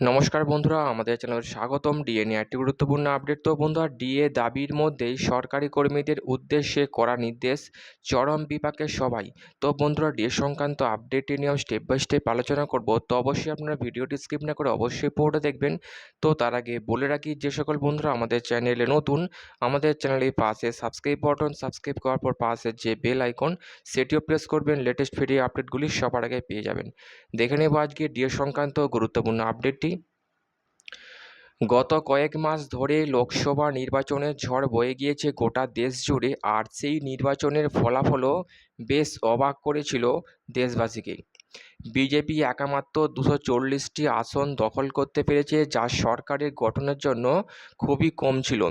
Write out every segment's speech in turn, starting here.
নমস্কার বন্ধুরা, আমাদের চ্যানেলে স্বাগতম। ডিএ নিয়ে একটি গুরুত্বপূর্ণ আপডেট তো বন্ধুরা ডিএ দাবির মধ্যেই সরকারি কর্মীদের উদ্দেশ্যে করা নির্দেশ চরম বিপাকের সবাই। তো বন্ধুরা ডিএ সংক্রান্ত আপডেটটি নিয়ে স্টেপ বাই স্টেপ আলোচনা করব। তো অবশ্যই আপনারা ভিডিওটি স্কিপ না করে অবশ্যই পুরোটা দেখবেন। তো তার আগে বলে রাখি, যে সকল বন্ধুরা আমাদের চ্যানেলে নতুন, আমাদের চ্যানেলে পাশে সাবস্ক্রাইব বাটন সাবস্ক্রাইব করার পর পাশে যে বেল আইকন সেটিও প্রেস করবেন। লেটেস্ট ভিডিও আপডেটগুলি সবার আগে পেয়ে যাবেন। দেখে নেব আজকে ডিএ সংক্রান্ত গুরুত্বপূর্ণ আপডেটটি গত কয়েক মাস ধরে লোকসভা নির্বাচনের ঝড় বয়ে গিয়েছে গোটা দেশ জুড়ে, আর সেই নির্বাচনের ফলাফলও বেশ অবাক করেছিল দেশবাসীকে। বিজেপি একামাত্র দুশো চল্লিশটি আসন দখল করতে পেরেছে, যা সরকারের গঠনের জন্য খুবই কম ছিল।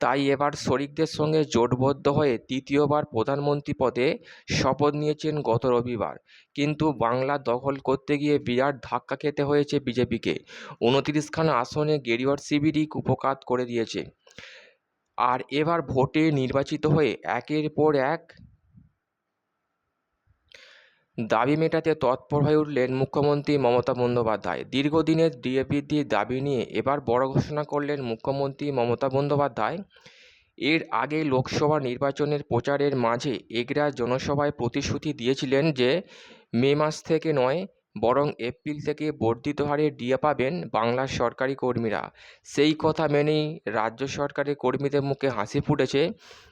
তাই এবার শরিকদের সঙ্গে জোটবদ্ধ হয়ে তৃতীয়বার প্রধানমন্ত্রী পদে শপথ নিয়েছেন গত রবিবার। কিন্তু বাংলা দখল করতে গিয়ে বিরাট ধাক্কা খেতে হয়েছে বিজেপিকে। উনতিরিশখানা আসনে গেরুয়ার শিবিরই কুপকাত করে দিয়েছে। আর এবার ভোটে নির্বাচিত হয়ে একের পর এক দাবি মেটাতে তৎপর হয়ে উঠলেন মুখ্যমন্ত্রী মমতা বন্দ্যোপাধ্যায়। দীর্ঘদিনের ডিএ দাবি নিয়ে এবার বড় ঘোষণা করলেন মুখ্যমন্ত্রী মমতা বন্দ্যোপাধ্যায়। এর আগে লোকসভা নির্বাচনের প্রচারের মাঝে এগরা জনসভায় প্রতিশ্রুতি দিয়েছিলেন যে মে মাস থেকে নয় বরং এপ্রিল থেকে বর্ধিত হারে ডিএ পাবেন বাংলার সরকারি কর্মীরা। সেই কথা মেনেই রাজ্য সরকারের কর্মীদের মুখে হাসি ফুটেছে।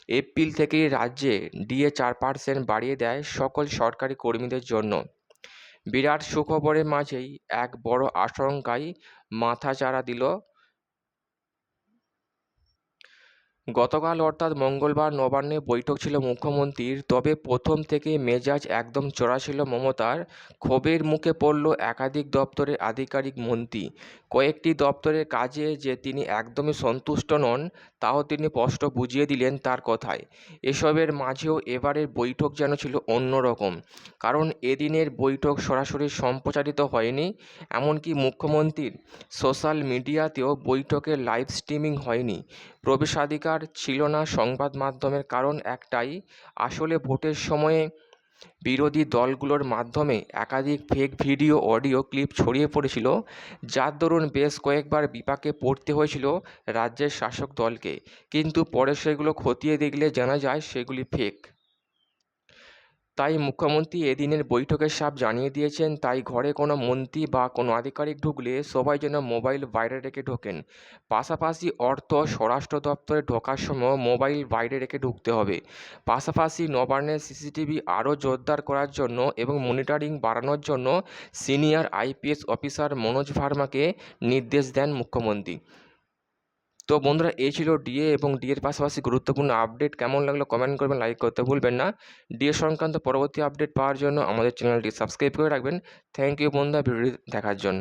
এপ্রিল থেকে রাজ্যে ডিএ চার পার্সেন্ট বাড়িয়ে দেয় সকল সরকারি কর্মীদের জন্য। বিরাট সুখবরের মাঝেই এক বড় আশঙ্কায় মাথাচাড়া দিল গতকাল অর্থাৎ মঙ্গলবার নবান্নে বৈঠক ছিল মুখ্যমন্ত্রীর, তবে প্রথম থেকে মেজাজ একদম চড়া ছিল মমতার। ক্ষোভের মুখে পড়ল একাধিক দপ্তরের আধিকারিক মন্ত্রী। কয়েকটি দপ্তরের কাজে যে তিনি একদমই সন্তুষ্ট নন, তাও তিনি স্পষ্ট বুঝিয়ে দিলেন তার কথায়। এসবের মাঝেও এবারের বৈঠক যেন ছিল অন্যরকম। কারণ এদিনের বৈঠক সরাসরি সম্প্রচারিত হয়নি, এমনকি মুখ্যমন্ত্রীর সোশ্যাল মিডিয়াতেও বৈঠকের লাইভ স্ট্রিমিং হয়নি। প্রবেশাধিকার ছিল না সংবাদ মাধ্যমের কারণ একটাই, আসলে ভোটের সময়ে বিরোধী দলগুলোর মাধ্যমে একাধিক ফেক ভিডিও অডিও ক্লিপ ছড়িয়ে পড়েছিল, যার দরুন বেশ কয়েকবার বিপাকে পড়তে হয়েছিল রাজ্যের শাসক দলকে। কিন্তু পরে সেগুলো খতিয়ে দেখলে জানা যায় সেগুলি ফেক তাই মুখ্যমন্ত্রী এদিনের বৈঠকের সাপ জানিয়ে দিয়েছেন, তাই ঘরে কোনো মন্ত্রী বা কোনো আধিকারিক ঢুকলে সবাই যেন মোবাইল বাইরে রেখে ঢোকেন। পাশাপাশি অর্থ স্বরাষ্ট্র দপ্তরে ঢোকার সময় মোবাইল বাইরে রেখে ঢুকতে হবে। পাশাপাশি নবান্নের সিসিটিভি আরও জোরদার করার জন্য এবং মনিটরিং বাড়ানোর জন্য সিনিয়র আইপিএস অফিসার মনোজ ভার্মাকে নির্দেশ দেন মুখ্যমন্ত্রী। তো বন্ধুরা, এই ছিল ডিএ এবং ডিএর পাশাপাশি গুরুত্বপূর্ণ আপডেট কেমন লাগল কমেন্ট করবেন লাইক করতে ভুলবেন না। ডিএ সংক্রান্ত পরবর্তী আপডেট পাওয়ার জন্য আমাদের চ্যানেলটি সাবস্ক্রাইব করে রাখবেন। থ্যাংক ইউ বন্ধুরা, ভিডিওটি দেখার জন্য।